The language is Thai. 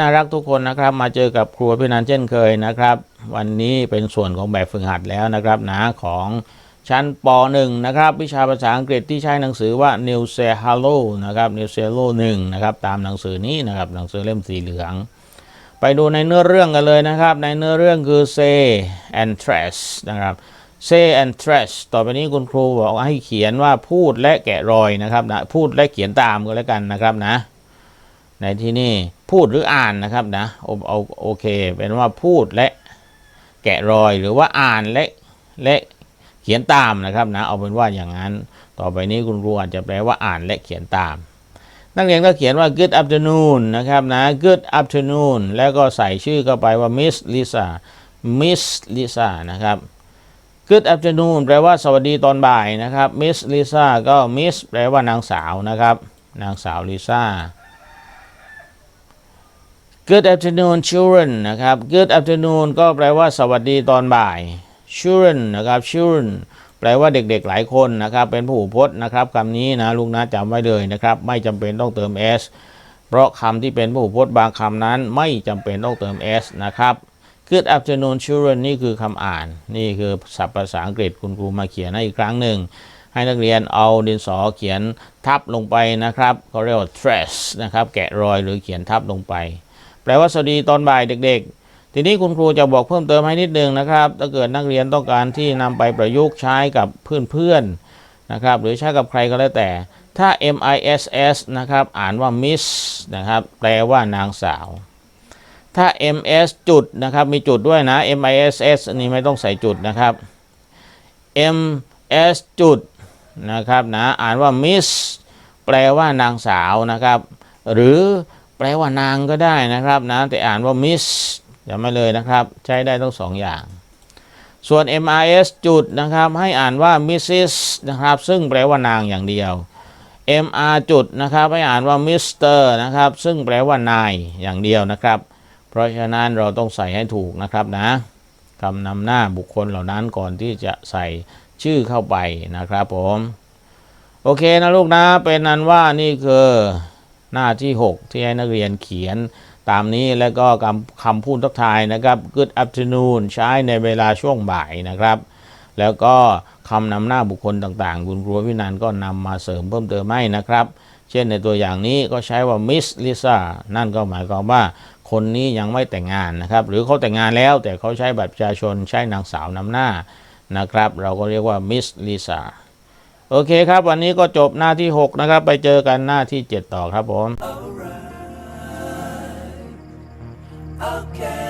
น่ารักทุกคนนะครับมาเจอกับครัวพี่นันเช่นเคยนะครับ วันนี้เป็นส่วนของแบบฝึกหัดแล้วนะครับนะของชั้นป .1 นะครับ วิชาภาษาอังกฤษที่ใช้หนังสือว่า New s e Hello นะครับ New s e Hello 1นะครับตามหนังสือนี้นะครับหนังสือเล่มสีเหลือง ไปดูในเนื้อเรื่องกันเลยนะครับ ในเนื้อเรื่องคือ say and trace นะครับ say and trace ต่อไปนี้คุณครูบอกให้เขียนว่าพูดและแกะรอยนะครับนะพูดและเขียนตามก็แล้วกันนะครับนะ ในที่นี่พูดหรืออ่านนะครับนะโอโอโอเค เป็นว่าพูดและแกะรอยหรือว่าอ่านและและเขียนตามนะครับนะเอาเป็นว่าอย่างนั้น ต่อไปนี้คุณครูอาจจะแปลว่าอ่านและเขียนตาม นักเรียนก็เขียนว่า good afternoon นะครับนะ good afternoon แล้วก็ใส่ชื่อเข้าไปว่า miss Lisa miss Lisa นะครับ good afternoon แปลว่าสวัสดีตอนบ่ายนะครับ miss Lisa ก็ miss แปลว่านางสาวนะครับ นางสาวลิซ่า Good afternoon children นะครับ Good afternoon ก็แปลว่าสวัสดีตอนบ่าย children นะครับ children แปลว่าเด็กๆหลายคนนะครับ เป็นผู้พจน์นะครับคำนี้นะลูกนะจำไว้เลยนะครับ ไม่จำเป็นต้องเติม s เพราะคำที่เป็นผู้พจน์บางคำนั้นไม่จำเป็นต้องเติม s นะครับ Good afternoon children นี่คือคำอ่าน นี่คือศัพท์ภาษาอังกฤษคุณครูมาเขียนให้อีกครั้งหนึ่ง ให้นักเรียนเอาดินสอเขียนทับลงไปนะครับเขาเรียกว่า trace นะครับ แกะรอยหรือเขียนทับลงไป แปลว่าสวัสดีตอนบ่ายเด็ก ๆ ทีนี้คุณครูจะบอกเพิ่มเติมให้นิดนึงนะครับ ถ้าเกิดนักเรียนต้องการที่นำไปประยุกต์ใช้กับเพื่อนๆนะครับ หรือใช้กับใครก็แล้วแต่ ถ้า miss นะครับ อ่านว่า miss นะครับ แปลว่านางสาว ถ้า ms จุดนะครับ มีจุดด้วยนะ miss นี่ไม่ต้องใส่จุดนะครับ ms จุดนะครับนะ อ่านว่า miss แปลว่านางสาวนะครับ หรือ แปลว่านางก็ได้นะครับนะแต่อ่านว่า miss จำไม่เลยนะครับ ใช้ได้ทั้งสองอย่าง ส่วน mis จุดนะครับ ให้อ่านว่า mrs นะครับ ซึ่งแปลว่านางอย่างเดียว mr จุดนะครับ ให้อ่านว่า mr นะครับ ซึ่งแปลว่านายอย่างเดียวนะครับ เพราะฉะนั้นเราต้องใส่ให้ถูกนะครับนะคำนำหน้าบุคคลเหล่านั้นก่อนที่จะใส่ชื่อเข้าไปนะครับผม โอเคนะลูกนะเป็นนั้นว่านี่คือ หน้าที่ 6 ที่ให้นักเรียนเขียน ตามนี้แล้วก็คำคำพูดทักทายนะครับ good afternoon ใช้ในเวลาช่วงบ่ายนะครับ แล้วก็คำนำหน้าบุคคลต่างๆ คุณครูพินันก็นำมาเสริมเพิ่มเติมให้นะครับ เช่นในตัวอย่างนี้ก็ใช้ว่า Miss Lisa นั่นก็หมายความว่าคนนี้ยังไม่แต่งงานนะครับ หรือเขาแต่งงานแล้วแต่เขาใช้บัตรประชาชนใช้นางสาวนำหน้านะครับ เราก็เรียกว่า Miss Lisa โอเคครับ วันนี้ก็จบหน้าที่ 6 นะครับ ไปเจอกันหน้าที่ 7 ต่อครับผม Okay, okay.